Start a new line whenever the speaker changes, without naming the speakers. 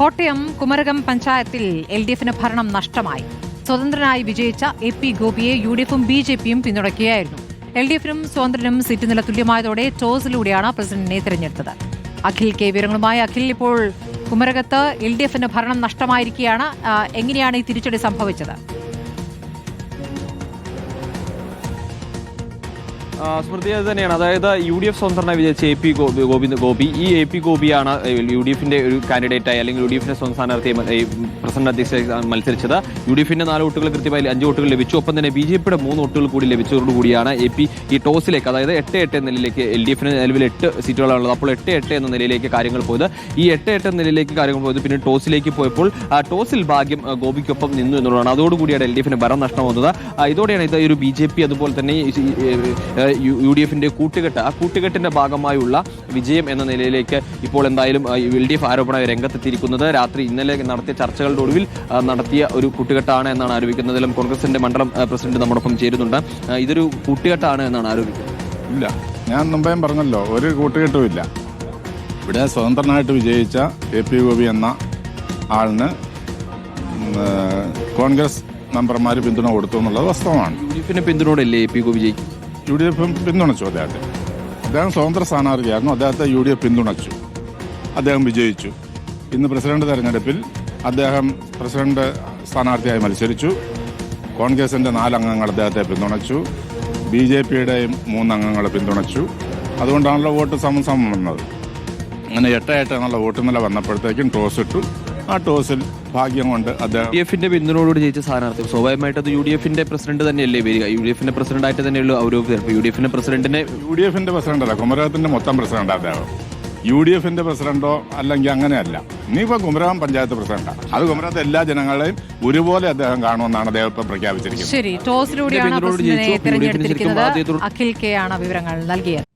കോട്ടയം കുമരകം പഞ്ചായത്തിൽ L D എഫിന് ഭരണം നഷ്ടമായി. സ്വതന്ത്രനായി വിജയിച്ച എ പി ഗോപിയെ യു ഡി എഫും ബി ജെ പിയും പിന്തുണയ്ക്കുകയായിരുന്നു. എൽ ഡി എഫിനും സ്വതന്ത്രനും സീറ്റ് നില തുല്യമായതോടെ ടോസിലൂടെയാണ് പ്രസിഡന്റിനെ തിരഞ്ഞെടുത്തത്. അഖിൽ കെ വിവരങ്ങളുമായി അഖിൽ ഇപ്പോൾ കുമരകത്ത് എൽ ഡി എഫിന് ഭരണം നഷ്ടമായിരിക്കുകയാണ്. എങ്ങനെയാണ് ഈ തിരിച്ചടി സംഭവിച്ചത്?
സ്മൃതി അത് തന്നെയാണ്. അതായത് യു ഡി എഫ് സ്വതന്ത്രനായി വിജയിച്ച എ പി ഗോപി ഗോപി. ഈ എ പി ഗോപിയാണ് യു ഡി എഫിന്റെ ഒരു കാൻഡിഡേറ്റായി അല്ലെങ്കിൽ യു ഡി എഫിന്റെ സ്വന്തം സ്ഥാനാർത്ഥിയെ പ്രസിഡന്റ് അധ്യക്ഷ മത്സരിച്ചത്. യു ഡി എഫിന്റെ നാല് വോട്ടുകൾ കൃത്യമായി അഞ്ച് വോട്ടുകൾ ലഭിച്ചു. ഒപ്പം തന്നെ ബി ജെ പിയുടെ മൂന്ന് വോട്ടുകൾ കൂടി ലഭിച്ചതോടുകൂടിയാണ് എ പി ഈ ടോസിലേക്ക് അതായത് എട്ട് എട്ട് എന്ന നിലയിലേക്ക് എൽ ഡി എഫിന് നിലവിൽ എട്ട് സീറ്റുകളാണുള്ളത്. അപ്പോൾ എട്ട് എട്ട് എന്ന നിലയിലേക്ക് കാര്യങ്ങൾ പോയത്. ഈ എട്ട് എട്ട് എന്ന നിലയിലേക്ക് കാര്യങ്ങൾ പോയത് പിന്നെ ടോസിലേക്ക് പോയപ്പോൾ ടോസിൽ ഭാഗ്യം ഗോപിക്കൊപ്പം നിന്നു എന്നുള്ളതാണ്. അതോടുകൂടിയാണ് എൽ ഡി എഫിന് ഭരണം നഷ്ടം വന്നത് ഇതോടെയാണ് ഇത് ഒരു ബി ജെ പി അതുപോലെ തന്നെ യു- ഡി എഫിന്റെ കൂട്ടുകെട്ട് ആ കൂട്ടുകെട്ടിന്റെ ഭാഗമായുള്ള വിജയം എന്ന നിലയിലേക്ക് ഇപ്പോൾ എന്തായാലും എൽ ഡി എഫ് ആരോപണ രംഗത്തെത്തിയിരിക്കുന്നത്. രാത്രി ഇന്നലെ നടത്തിയ ചർച്ചകളുടെ ഒടുവിൽ നടത്തിയ ഒരു കൂട്ടുകെട്ടാണ് എന്നാണ് ആരോപിക്കുന്നതിലും കോൺഗ്രസിന്റെ മണ്ഡലം പ്രസിഡന്റ് നമ്മോടൊപ്പം ചേരുന്നുണ്ട്. ഇതൊരു കൂട്ടുകെട്ടാണ് എന്നാണ് ആരോപിക്കുന്നത്.
ഇല്ല. ഞാൻ മുമ്പേ പറഞ്ഞല്ലോ ഒരു കൂട്ടുകെട്ടും ഇല്ല. ഇവിടെ സ്വതന്ത്രനായിട്ട് വിജയിച്ച എ പി ഗോപി എന്ന ആളിന് കോൺഗ്രസ് മെമ്പർമാർ പിന്തുണ കൊടുത്തു എന്നുള്ളത് വാസ്തവമാണ്.
പിന്തുണയോടല്ലേ എ പി ഗോപി ജയിക്കും?
യു ഡി എഫ് പിന്തുണച്ചു അദ്ദേഹത്തെ. അദ്ദേഹം സ്വതന്ത്ര സ്ഥാനാർത്ഥിയായിരുന്നു. അദ്ദേഹത്തെ യു ഡി എഫ് പിന്തുണച്ചു. അദ്ദേഹം വിജയിച്ചു. ഇന്ന് പ്രസിഡന്റ് തെരഞ്ഞെടുപ്പിൽ അദ്ദേഹം പ്രസിഡന്റ് സ്ഥാനാർത്ഥിയായി മത്സരിച്ചു. കോൺഗ്രസിന്റെ നാലംഗങ്ങൾ അദ്ദേഹത്തെ പിന്തുണച്ചു. ബി ജെ പിയുടെയും മൂന്നംഗങ്ങൾ പിന്തുണച്ചു. അതുകൊണ്ടാണല്ലോ വോട്ട് സമം സമം വന്നത്. അങ്ങനെ എട്ട് എട്ട് എന്നുള്ള വോട്ട് നില വന്നപ്പോഴത്തേക്കും ടോസ് ഇട്ടു. ആ ടോസിൽ ഭാഗ്യം കൊണ്ട് അദ്ദേഹം
യു ഡി എഫിന്റെ പിന്തുണയോട് ജയിച്ച സ്ഥാനാർത്ഥി. സ്വാഭാവികമായിട്ട് അത് യു ഡി എഫിന്റെ പ്രസിഡന്റ് തന്നെയല്ലേ വരിക യു ഡി എഫിന്റെ പ്രസിഡന്റ് ആയിട്ട് തന്നെയുള്ള ഔദ്യോഗിക യു ഡി എഫിന്റെ പ്രസിഡന്റിനെ
യു ഡി എഫിന്റെ പ്രസിഡന്റല്ല കുമരകത്തിന്റെ മൊത്തം പ്രസിഡന്റ് അദ്ദേഹം. യു ഡി എഫിന്റെ പ്രസിഡന്റോ അല്ലെങ്കിൽ അങ്ങനെയല്ല. ഇനിയിപ്പോ കുമരകം പഞ്ചായത്ത് പ്രസിഡന്റാണ് അത് കുമരകത്തെ എല്ലാ ജനങ്ങളെയും ഒരുപോലെ അദ്ദേഹം കാണുമെന്നാണ് അദ്ദേഹം ഇപ്പൊ പ്രഖ്യാപിച്ചിരിക്കുന്നത്.
ശരി ടോസിലൂടെയാണ് പ്രസിഡന്റിനെ തിരഞ്ഞെടുത്തിരിക്കുന്നത് അഖിൽ കെ ആണ് വിവരങ്ങൾ നൽകിയത്.